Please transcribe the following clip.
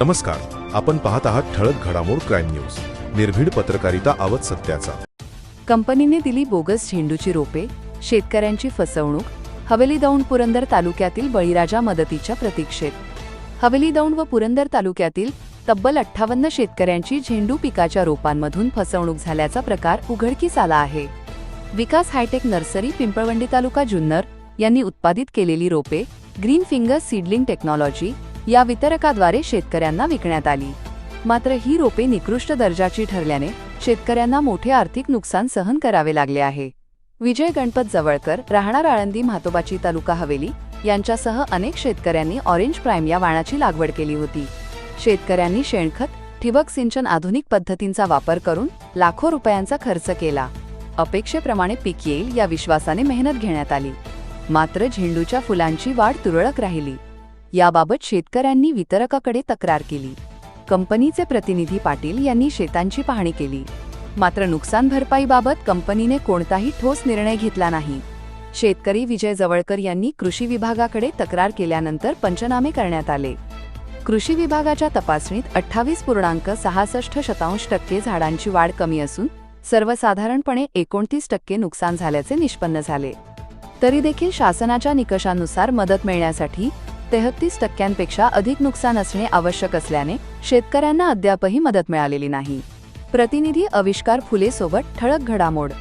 नमस्कार. आपण पाहत आहात ठळक घडामोड क्राईम न्यूज. निर्भीड पत्रकारिता आवत सत्याचा. कंपनीने दिली बोगस झेंडूची रोपे शेतकऱ्यांची फसवणूक हवेली दौंड पुरंदर तालुक्यातील बळीराजा मदतीच्या प्रतीक्षेत. हवेली दौंड व पुरंदर तालुक्यातील तब्बल अठ्ठावन्न शेतकऱ्यांची झेंडू पिकाच्या रोपांमधून फसवणूक झाल्याचा प्रकार उघडकीस आला आहे. विकास हायटेक नर्सरी पिंपळवंडी तालुका जुन्नर यांनी उत्पादित केलेली रोपे ग्रीन फिंगर सीडलिंग टेक्नॉलॉजी या वितरकाद्वारे शेतकऱ्यांना विकण्यात आली. मात्र ही रोपे निकृष्ट दर्जाची ठरल्याने शेतकऱ्यांना मोठे आर्थिक नुकसान सहन करावे लागले आहे. विजय गणपत जवळकर राहणार आळंदी म्हातोबाची तालुका हवेली यांच्यासह अनेक शेतकऱ्यांनी ऑरेंज प्राईम या वाणाची लागवड केली होती. शेतकऱ्यांनी शेणखत ठिबक सिंचन आधुनिक पद्धतींचा वापर करून लाखो रुपयांचा खर्च केला. अपेक्षेप्रमाणे पीक येईल या विश्वासाने मेहनत घेण्यात आली. मात्र झेंडूच्या फुलांची वाढ तुरळक राहिली. याबाबत शेतकऱ्यांनी वितरकाकडे तक्रार केली. कंपनीचे प्रतिनिधी पाटील यांनी शेतांची पाहणी केली. मात्र नुकसान भरपाईबाबत कंपनीने कोणताही ठोस निर्णय घेतला नाही. शेतकरी विजय जवळकर यांनी कृषी विभागाकडे तक्रार केल्यानंतर पंचनामे करण्यात आले. कृषी विभागाच्या तपासणीत अठ्ठावीस पूर्णांक सहासष्ट शतांश टक्के झाडांची वाढ कमी असून सर्वसाधारणपणे एकोणतीस टक्के नुकसान झाल्याचे निष्पन्न झाले. तरी देखील शासनाच्या निकषानुसार मदत मिळण्यासाठी तेहतीस टक्क्यांपेक्षा अधिक नुकसान असणे आवश्यक असल्याने शेतकऱ्यांना अद्यापही मदत मिळालेली नाही. प्रतिनिधी आविष्कार फुलेसोबत ठळक घडामोड.